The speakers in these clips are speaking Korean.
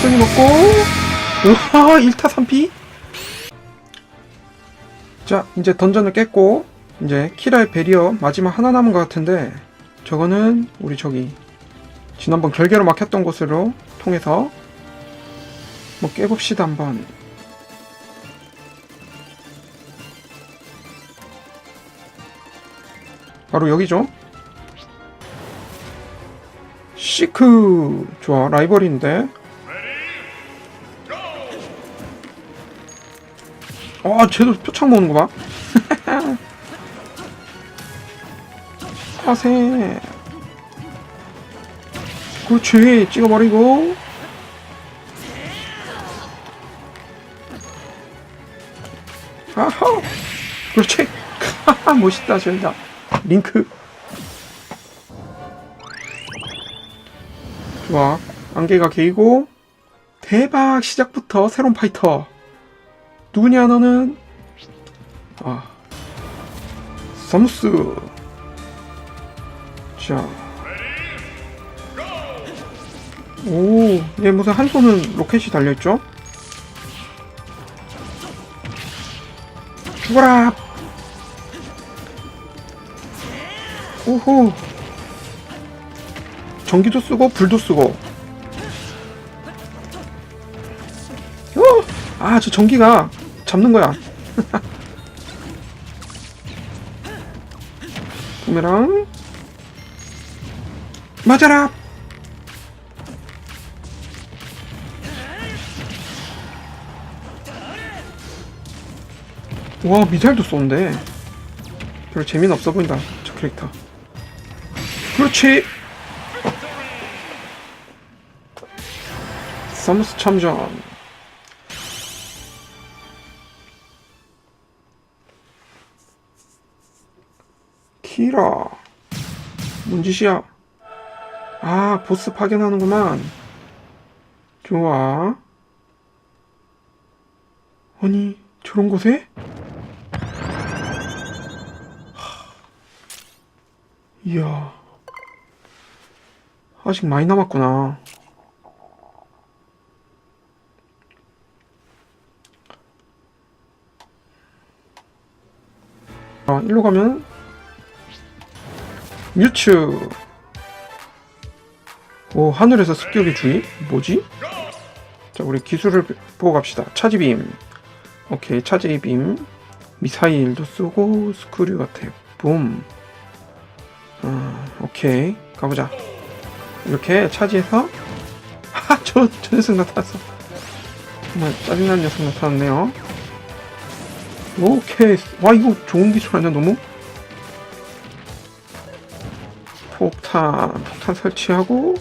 각성이 먹고. 우와 1타 3피. 자 이제 던전을 깼고 이제 키라의 베리어 마지막 하나 남은 것 같은데 저거는 우리 저기 지난번 결계로 막혔던 곳으로 통해서 뭐 깨봅시다 한번. 바로 여기죠? 시크! 좋아 라이벌인데 아 쟤도 표창 모으는 거봐. 파세. 그렇지 찍어버리고. 아하 그렇지. 멋있다 저기다. 링크. 좋아. 안개가 개이고. 대박 시작부터 새로운 파이터 누구냐 너는 아 사무스 자 오, 얘 무슨 한 손은 로켓이 달려있죠? 죽어라! 오호! 전기도 쓰고, 불도 쓰고. 어! 아, 저 전기가 잡는 거야. 부메랑. 맞아라! 와 미사일도 쏘는데 별로 재미는 없어 보인다 저 캐릭터 그렇지 사무스 참전 키라 뭔 짓이야 아 보스 파견하는구만 좋아 아니 저런 곳에? 이야. 아직 많이 남았구나. 아, 일로 가면 뮤츠. 오, 하늘에서 습격의 주의? 뭐지? 자, 우리 기술을 보고 갑시다. 차지빔. 오케이, 차지빔. 미사일도 쏘고, 스크류 같아. 붐. 어, 오케이 가보자 이렇게 차지해서 하저 저 녀석 나타났어 정말 짜증나는 녀석 나타났네요 오케이 와 이거 좋은 기술 아니야 너무 폭탄 폭탄 설치하고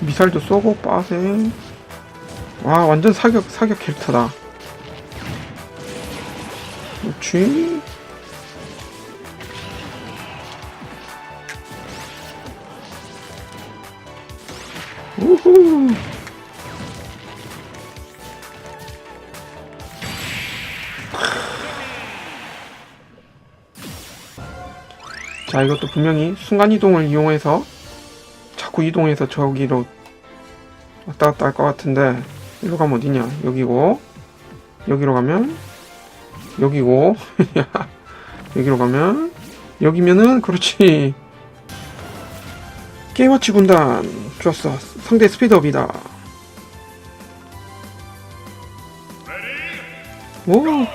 미사일도 쏘고 빠세. 와 완전 사격 사격 캐릭터다. 그렇지? 우후. 자, 이것도 분명히 순간이동을 이용해서 자꾸 이동해서 저기로 왔다 갔다 할 것 같은데 일로 가면 어디냐? 여기고 여기로 가면 여기고 여기로 가면 여기면은 그렇지 게임워치 군단 좋았어 상대 스피드업이다 오 그건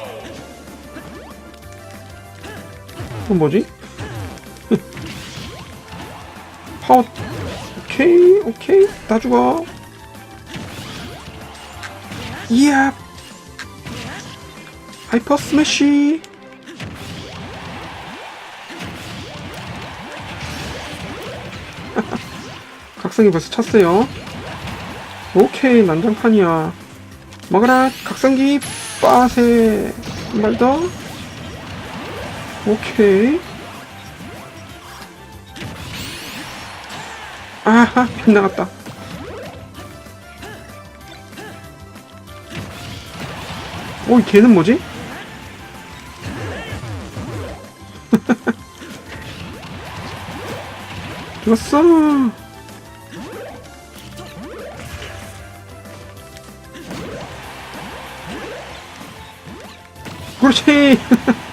뭐지? 파워 오케이 오케이 다 죽어 이야 하이퍼 스매시 각성이 벌써 찼어요. 오케이, 난장판이야. 먹어라, 각성기, 빠세. 한 발 더. 오케이. 아하, 빗나갔다. 오, 이 걔는 뭐지? 죽었어. 그렇지!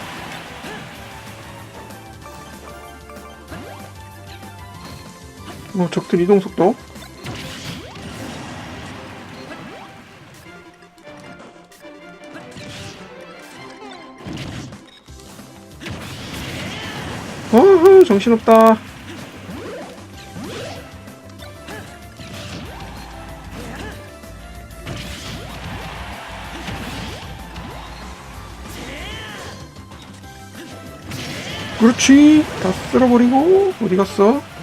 어, 적들 이동 속도. 어허, 정신없다. 그렇지. 다 쓸어버리고, 어디 갔어?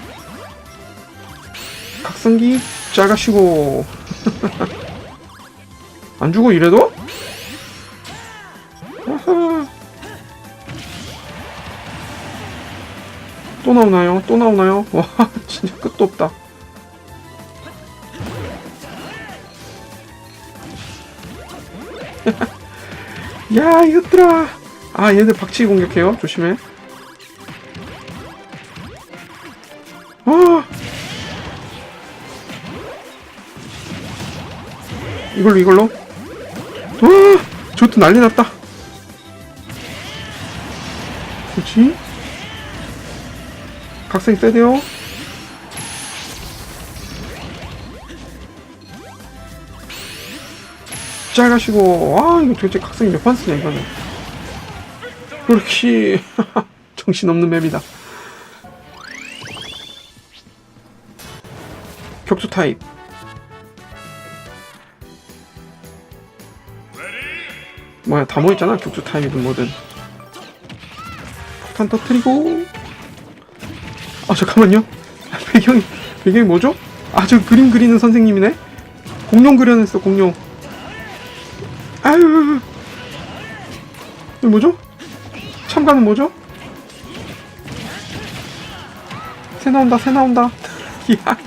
각성기 작아시고. 안 죽어, 이래도? 또 나오나요? 또 나오나요? 와, 진짜 끝도 없다. 야, 이것들아! 아, 얘들 박치기 공격해요. 조심해. 아! 이걸로, 이걸로. 아! 저것도 난리 났다. 그렇지? 각성이 세대요. 짧가시고 아 이거 도대체 각성이 몇 번 쓰냐 이거는 그렇지 정신없는 맵이다 격투 타입 뭐야 다 모였잖아 격투 타입이든 뭐든. 폭탄 터트리고. 아 잠깐만요. 배경이 배경이 뭐죠? 아 저 그림 그리는 선생님이네? 공룡 그려냈어 공룡. 아유. 이거 뭐죠? 참가는 뭐죠? 새 나온다 새 나온다. 야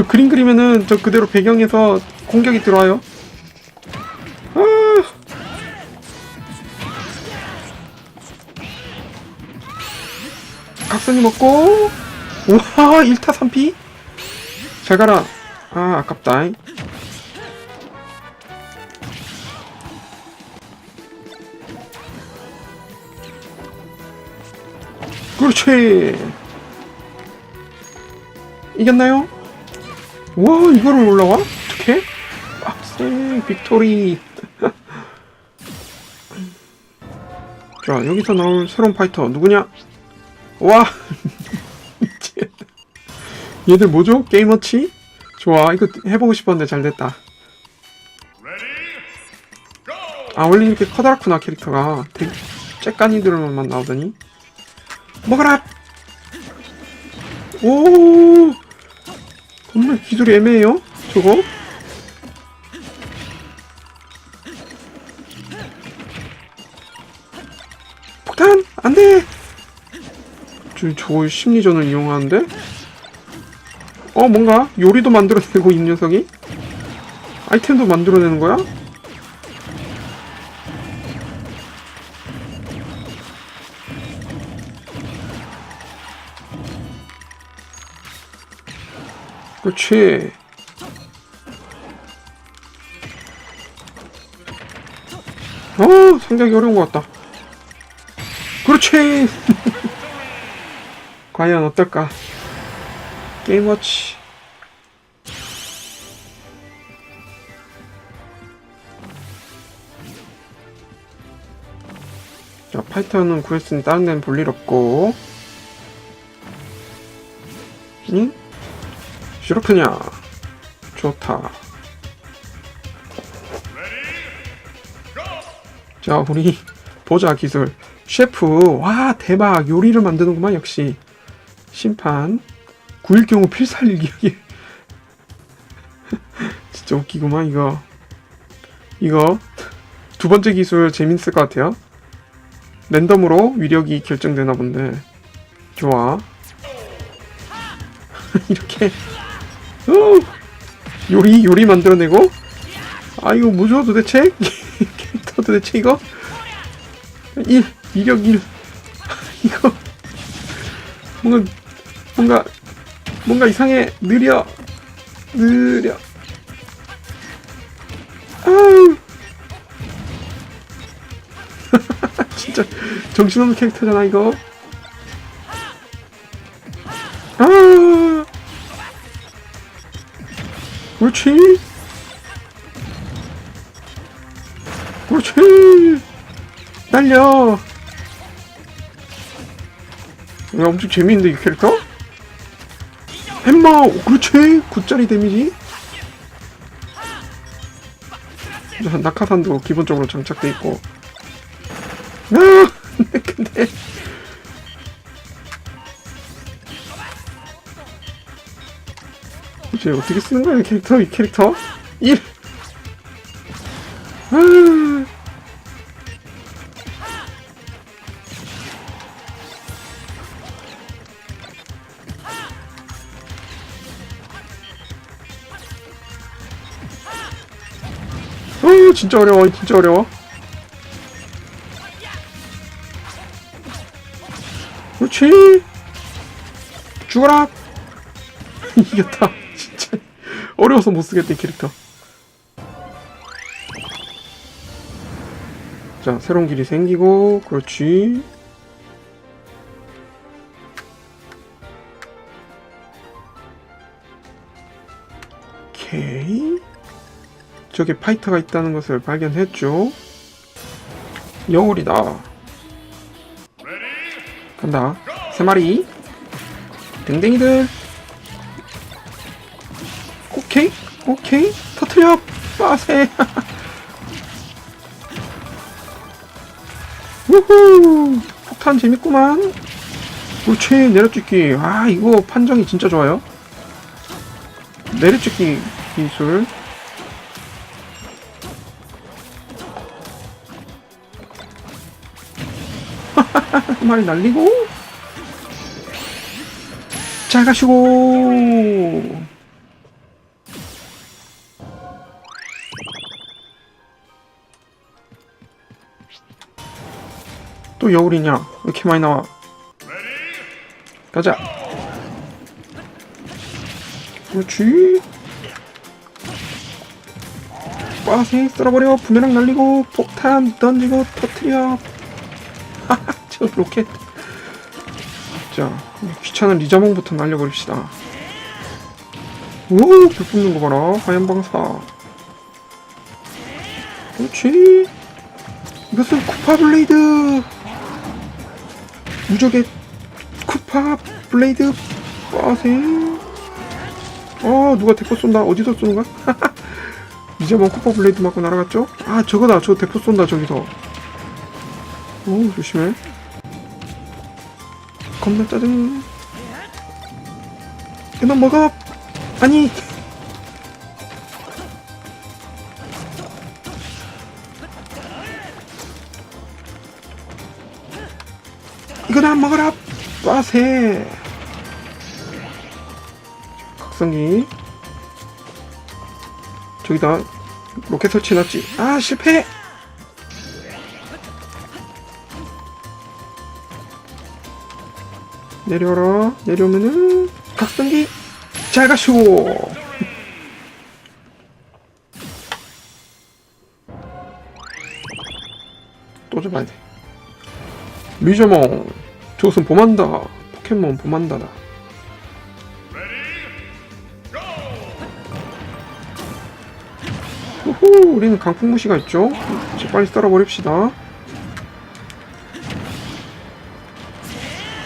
저 그림 그리면은 저 그대로 배경에서 공격이 들어와요. 아. 각선이 먹고 와 1타 3피 잘 가라 아 아깝다 그렇지 이겼나요? 와 이거를 올라와? 어떻게? 빡세 빅토리 자 여기서 나올 새로운 파이터 누구냐? 와. 얘들 뭐죠? 게이머치? 좋아 이거 해보고 싶었는데 잘됐다 아 원래 이렇게 커다랗구나 캐릭터가 되게 쬐까니들만 나오더니 먹어라 오 정말 기술이 애매해요 저거? 폭탄! 안돼! 저, 저거 심리전을 이용하는데? 어 뭔가 요리도 만들어내고 이 녀석이? 아이템도 만들어내는 거야? 그렇지. 어, 상당히 어려운 것 같다. 그렇지. 과연 어떨까? 게임워치. 자, 파이터는 구했으니 다른 데는 볼 일 없고. 응? 시럽크냐? 좋다. 자, 우리 보자 기술. 셰프, 와 대박 요리를 만드는구만 역시. 심판, 구일 경우 필살기 진짜 웃기구만 이거. 이거 두 번째 기술 재밌을 것 같아요. 랜덤으로 위력이 결정되나 본데. 좋아. 이렇게 어, 요리 요리 만들어내고? 아 이거 뭐죠 도대체? 캐릭터 도대체 이거? 1 이력 1 이거. 뭔가 뭔가 뭔가 이상해. 느려. 느려. 아우. 진짜 정신없는 캐릭터잖아 이거 그렇지. 그렇지. 날려. 야, 엄청 재미있는데 이 캐릭터? 오, 그렇지. 9짜리 데미지. 자, 낙하산도 기본적으로 장착돼 있고. 아 근데 이제 어떻게 쓰는 거야 이 캐릭터 이 캐릭터 1 아. 어, 진짜 어려워, 진짜 어려워. 그렇지. 죽어라. 이겼다. 어려워서 못 쓰겠다 이 캐릭터. 자, 새로운 길이 생기고, 그렇지. 오케이. 저기 파이터가 있다는 것을 발견했죠. 여울이다. 간다. 세 마리. 댕댕이들. 오케이. 오케이. 터트려. 빠세. 우후. 폭탄 재밌구만. 그렇지. 내려찍기. 아, 이거 판정이 진짜 좋아요. 내려찍기 기술. 한 마리 날리고 잘 가시고 또 여울이냐 왜 이렇게 많이 나와 가자 그렇지 빠세 쓸어버려 부메랑 날리고 폭탄 던지고 터트려 저 로켓. 자, 이 귀찮은 리자몽부터 날려버립시다. 오, 불 뿜는 거 봐라. 하얀 방사. 그렇지. 이것은 쿠파 블레이드. 무적의 쿠파 블레이드 빠세. 어, 누가 대포 쏜다. 어디서 쏘는 거야? 리자몽 쿠파 블레이드 맞고 날아갔죠? 아, 저거다. 저 대포 쏜다, 저기서. 오, 조심해. 겁나 짜증. 그만 먹어. 아니. 이거나 먹어라. 빠세. 각성기. 저기다 로켓 설치 해놨지. 아 실패. 내려라 내려오면은 각성기 잘 가시고 또 잡아야 돼 리저몽 저것은 봄한다. 포켓몬 봄한다다. 우후 우리는 강풍무시가 있죠? 이제 빨리 썰어버립시다.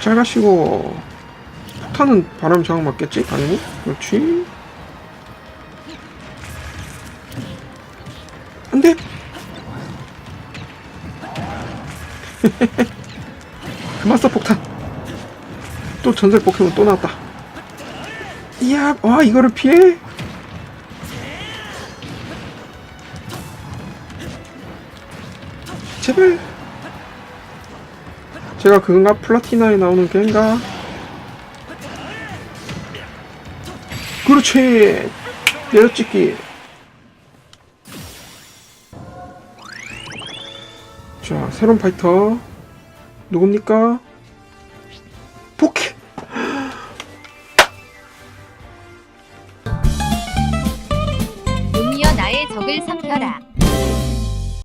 잘 가시고. 폭탄은 바람 저항 맞겠지? 당연히? 그렇지 전설 포켓몬 또 나왔다. 이야 와 이거를 피해? 제발. 제가 그건가? 플라티나에 나오는 게임가? 그렇지. 내려찍기. 자 새로운 파이터. 누굽니까?